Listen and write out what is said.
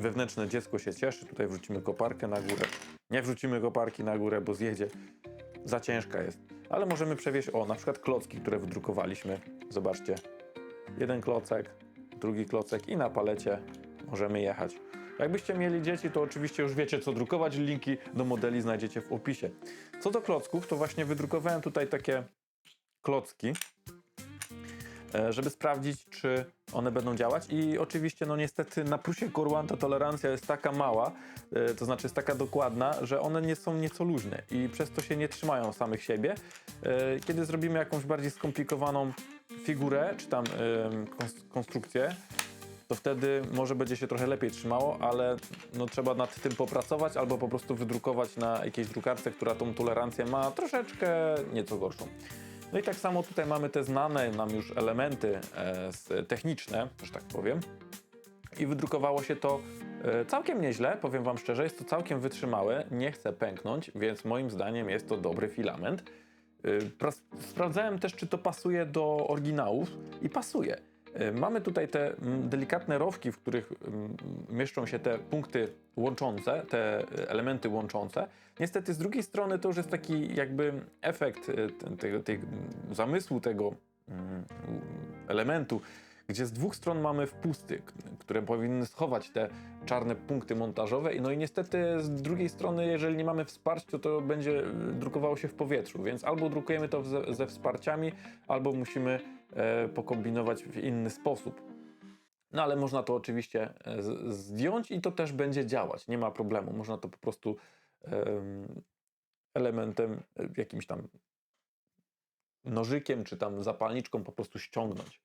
wewnętrzne dziecko się cieszy, tutaj wrzucimy koparkę na górę. Nie wrzucimy koparki na górę, bo zjedzie. Za ciężka jest. Ale możemy przewieźć, o, na przykład klocki, które wydrukowaliśmy. Zobaczcie. Jeden klocek, drugi klocek i na palecie możemy jechać. Jakbyście mieli dzieci, to oczywiście już wiecie, co drukować. Linki do modeli znajdziecie w opisie. Co do klocków, to właśnie wydrukowałem tutaj takie klocki, żeby sprawdzić, czy one będą działać. I oczywiście, no niestety, na plusie Corwan ta tolerancja jest taka mała, e, to znaczy jest taka dokładna, że one nie są nieco luźne i przez to się nie trzymają samych siebie. E, Kiedy zrobimy jakąś bardziej skomplikowaną figurę, czy tam konstrukcję, to wtedy może będzie się trochę lepiej trzymało, ale no, trzeba nad tym popracować albo po prostu wydrukować na jakiejś drukarce, która tą tolerancję ma troszeczkę nieco gorszą. No i tak samo tutaj mamy te znane nam już elementy e, techniczne, że tak powiem. I wydrukowało się to e, całkiem nieźle, powiem Wam szczerze, jest to całkiem wytrzymałe, nie chce pęknąć, więc moim zdaniem jest to dobry filament. E, Sprawdzałem też, czy to pasuje do oryginałów i pasuje. E, Mamy tutaj te mm, delikatne rowki, w których mm, mieszczą się te punkty łączące, te e, elementy łączące. Niestety z drugiej strony to już jest taki jakby efekt e, te- tego zamysłu tego mm, elementu, gdzie z dwóch stron mamy wpusty, które powinny schować te czarne punkty montażowe. No i niestety z drugiej strony, jeżeli nie mamy wsparcia, to będzie e, drukowało się w powietrzu, więc albo drukujemy to ze, ze wsparciami, albo musimy e, pokombinować w inny sposób. No ale można to oczywiście e, z- zdjąć i to też będzie działać, nie ma problemu. Można to po prostu em, elementem, e, jakimś tam nożykiem czy tam zapalniczką po prostu ściągnąć.